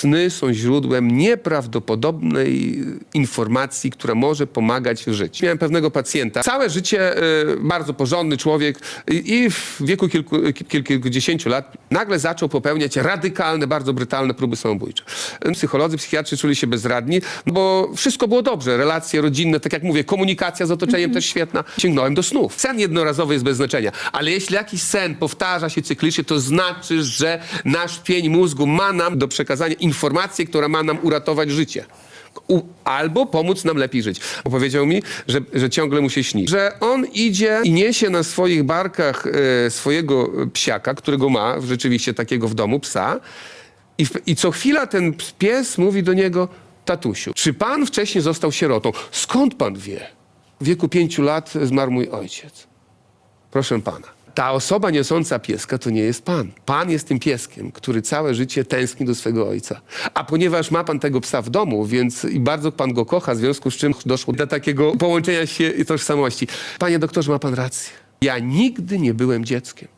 sny są źródłem nieprawdopodobnej informacji, która może pomagać w życiu. Miałem pewnego pacjenta, całe życie e, bardzo porządny człowiek i, w wieku kilku, kilku, kilkudziesięciu lat nagle zaczął popełniać radykalne, bardzo brutalne próby samobójcze. Psycholodzy, psychiatrzy czuli się bezradni, no bo wszystko było dobrze, relacje rodzinne, tak jak mówię, komunikacja z otoczeniem też świetna. Sięgnąłem do snów. Sen jednorazowy jest bez znaczenia, ale jeśli jakiś sen powtarza się cyklicznie, to znaczy, że nasz pień mózgu ma nam do przekazania informację, która ma nam uratować życie. U, albo pomóc nam lepiej żyć. Powiedział mi, że, że ciągle mu się śni. Że on idzie i niesie na swoich barkach e, swojego psiaka, którego ma rzeczywiście takiego w domu, psa. I, I co chwila ten pies mówi do niego, tatusiu, czy pan wcześniej został sierotą? Skąd pan wie? W wieku pięciu lat zmarł mój ojciec. Proszę pana. Ta osoba niosąca pieska to nie jest pan. Pan jest tym pieskiem, który całe życie tęskni do swego ojca. A ponieważ ma pan tego psa w domu, więc i bardzo pan go kocha, w związku z czym doszło do takiego połączenia się tożsamości. Panie doktorze, ma pan rację. Ja nigdy nie byłem dzieckiem.